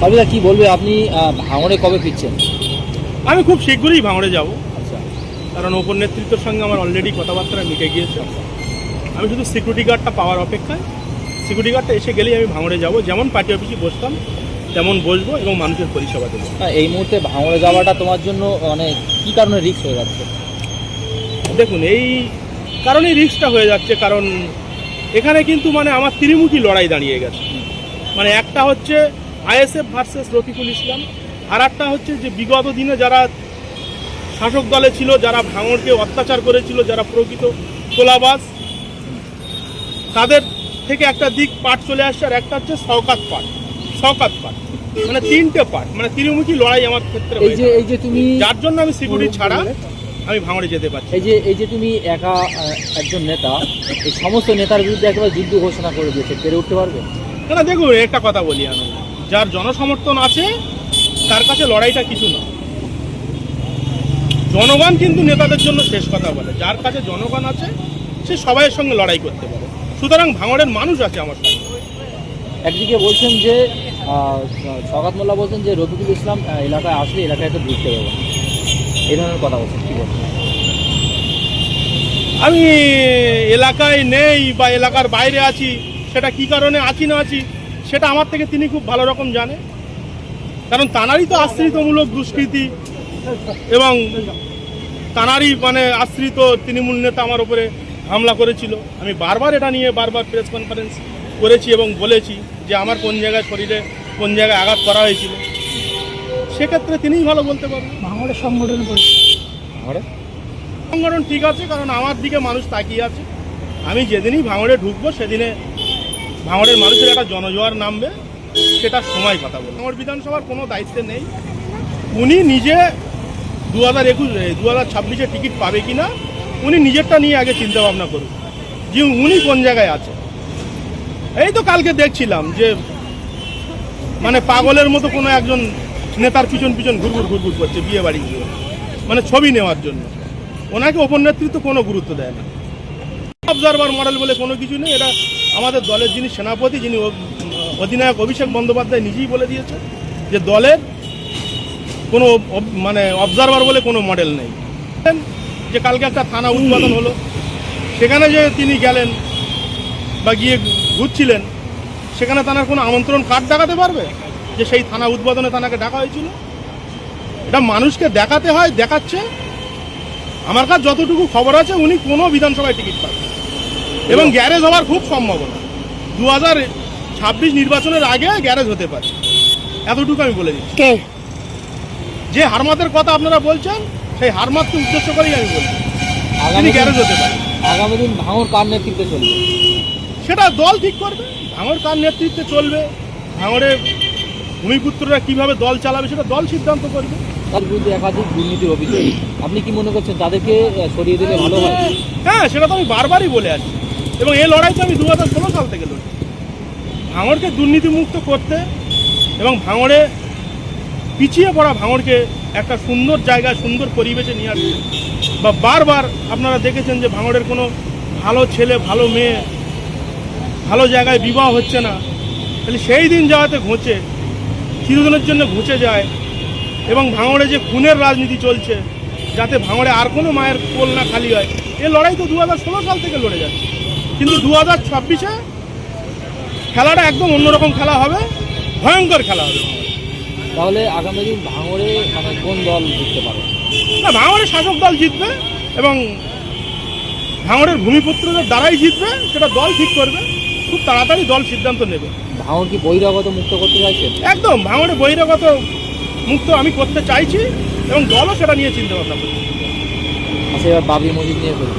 বাবুদা কি বলবে? আপনি ভাঙড়ে কবে ফিরছেন? আমি খুব শীঘ্রই ভাঙড়ে যাব। আচ্ছা। কারণ ওপর নেতৃত্বের সঙ্গে আমার অলরেডি কথাবার্তা মিটে গিয়েছে। আমি শুধু সিকিউরিটি গার্ডটা পাওয়ার অপেক্ষায় সিকিউরিটি গার্ডটা এসে গেলেই আমি ভাঙড়ে যাব। যেমন পার্টি অফিসে বসতাম তেমন বসবো এবং মানুষের পরিষেবা দেবো। এই মুহূর্তে ভাঙড়ে যাওয়াটা তোমার জন্য মানে কি কারণে রিস্ক হয়ে যাচ্ছে? দেখুন এই কারণেই রিস্কটা হয়ে যাচ্ছে। কারণ এখানে কিন্তু মানে আমার ত্রিমুখী লড়াই দাঁড়িয়ে গেছে। মানে একটা হচ্ছে আইএসএফ ভার্সেস রফিকুল ইসলাম। আর একটা হচ্ছে যে বিগত দিনে যারা শাসক দলে ছিল যারা ভাঙড়কে অত্যাচার করেছিল যারা প্রকৃত তোলাবাস তাদের থেকে একটা দিক পাঠ চলে আসছে আর একটা হচ্ছে শওকাত পাঠ। শওকাত পাঠ। মানে তিনটে পাঠ। মানে ত্রিমুখী লড়াই আমার ক্ষেত্রে এই যে এই যে তুমি যার জন্য আমি সিকিউরিটি ছাড়া আমি ভাঙড়ে যেতে পারছি এই যে এই যে তুমি একা একজন নেতা এই সমস্ত নেতার বিরুদ্ধে একেবারে যুদ্ধ ঘোষণা করে দিয়েছে। পেরে উঠতে পারবে? না দেখুন একটা কথা বলি আমি। যার জনসমর্থন আছে তার কাছে লড়াইটা কিছু না। জনগণ কিন্তু নেতাদের জন্য শেষ কথা বলে। যার কাছে জনগণ আছে সে সবাইয়ের সঙ্গে লড়াই করতে পারে। সুতরাং ভাঙড়ের মানুষ আছে আমার সঙ্গে। একদিকে বলছেন যে সকাত মোল্লা বলছেন যে রফিকুল ইসলাম এলাকায় আসলে এলাকায় তো ঢুকতে পারবে এই ধরনের কথা বলছেন কি বলছেন? আমি এলাকায় নেই বা এলাকার বাইরে আছি সেটা কি কারণে আছি না আছি সেটা আমার থেকে তিনি খুব ভালো রকম জানে। কারণ তানারই তো আশ্রিতমূলক দুষ্কৃতি এবং তানারই মানে আশ্রিত তৃণমূল নেতা আমার উপরে হামলা করেছিল। আমি বারবার এটা নিয়ে বারবার প্রেস কনফারেন্স করেছি এবং বলেছি যে আমার কোন জায়গায় শরীরে কোন জায়গায় আঘাত করা হয়েছিল। সেক্ষেত্রে তিনিই ভালো বলতে পারবেন। ভাঙড়ের সংগঠন করেছে সংগঠন ঠিক আছে কারণ আমার দিকে মানুষ তাকিয়ে আছে। আমি যেদিনই ভাঙড়ে ঢুকবো সেদিনে ভাঙড়ের মানুষের একটা জনজোয়ার নামবে, সেটা সময় কথা বলব ভাঙড় বিধানসভার কোনো দায়িত্বে নেই। উনি নিজে দু হাজার একুশ দু হাজার ছাব্বিশে টিকিট পাবে কি না উনি নিজেরটা নিয়ে আগে চিন্তা ভাবনা করুন, যে উনি কোন জায়গায় আছে। এই তো কালকে দেখছিলাম যে মানে পাগলের মতো কোনো একজন নেতার পিছন পিছন ঘুরঘুর ঘুরঘুর করছে বিয়ে বাড়ি গিয়ে মানে ছবি নেওয়ার জন্য। ওনাকে ওপর নেতৃত্ব কোনো গুরুত্ব দেয় না। অবজারভার মডেল বলে কোনো কিছু নেই। এটা আমাদের দলের যিনি সেনাপতি, যিনি অধিনায়ক অভিষেক বন্দ্যোপাধ্যায় নিজেই বলে দিয়েছে যে দলের কোনো মানে অবজারভার বলে কোনো মডেল নেই। যে কালকে একটা থানা উদ্বোধন হলো, সেখানে যে তিনি গেলেন বা গিয়ে ঘুরছিলেন, সেখানে তার কোনো আমন্ত্রণ কার্ড দেখাতে পারবে? যে সেই থানা উদ্বোধনে তানাকে ডাকা হয়েছিল? এটা মানুষকে দেখাতে হয় দেখাচ্ছে আমার কাছে যতটুকু খবর আছে, উনি কোনো বিধানসভায় টিকিট পাবেন এবং গ্যারেজ হওয়ার খুব সম্ভাবনা। দু হাজার ছাব্বিশ নির্বাচনের আগে গ্যারেজ হতে পারে। এতটুকু আমি বলে দিচ্ছি। যে হারমাতের কথা আপনারা বলছেন সেই হারমাতকে উদ্দেশ্য করেই আমি বলছি। আগামী তিনি গ্যারেজ হতে পারে আগামী দিন ভাঙর কার নেতৃত্বে চলবে? সেটা দল ঠিক করবে। ভাঙর কার নেতৃত্বে চলবে? ভাঙড়ে ভূমিপুত্ররা কীভাবে দল চালাবে সেটা দল সিদ্ধান্ত করবে। তার বিরুদ্ধে একাধিক দুর্নীতির অভিযোগ। আপনি কি মনে করছেন তাদেরকে সরিয়ে দিলে ভালো হয়? হ্যাঁ সেটা তো আমি বারবারই বলে আছি এবং এই লড়াই তো আমি দু হাজার ষোলো সাল থেকে লড়ি ভাঙড়কে দুর্নীতিমুক্ত করতে এবং ভাঙড়ে পিছিয়ে পড়া ভাঙড়কে একটা সুন্দর জায়গায়, সুন্দর পরিবেশে নিয়ে আসতে। বা বারবার আপনারা দেখেছেন যে ভাঙড়ের কোনো ভালো ছেলে, ভালো মেয়ে, ভালো জায়গায় বিবাহ হচ্ছে না। তাহলে সেই দিন যাওয়াতে ঘুঁচে, চিরদিনের জন্য ঘুচে যায় এবং ভাঙড়ে যে খুনের রাজনীতি চলছে, যাতে ভাঙড়ে আর কোনো মায়ের কোল না খালি হয়, এ লড়াই তো দু হাজার ষোলো সাল থেকে লড়ে যাচ্ছে। কিন্তু দু হাজার ছাব্বিশে খেলাটা একদম অন্যরকম খেলা হবে ভয়ঙ্কর খেলা হবে। তাহলে আগামী দিন ভাঙড়ে মানে কোন দল জিততে পারে? না ভাঙড়ের শাসক দল জিতবে এবং ভাঙড়ের ভূমিপুত্রদের দ্বারাই জিতবে সেটা দল ঠিক করবে খুব তাড়াতাড়ি দল সিদ্ধান্ত নেবে। ভাঙড় কি বহিরাগত মুক্ত করতে চাইছে? একদম ভাঙড়ে বহিরাগত মুক্ত আমি করতে চাইছি এবং দলও সেটা নিয়ে চিন্তা ভাবনা করছে। আচ্ছা এবার বাবরি মসজিদ নিয়ে বলুন।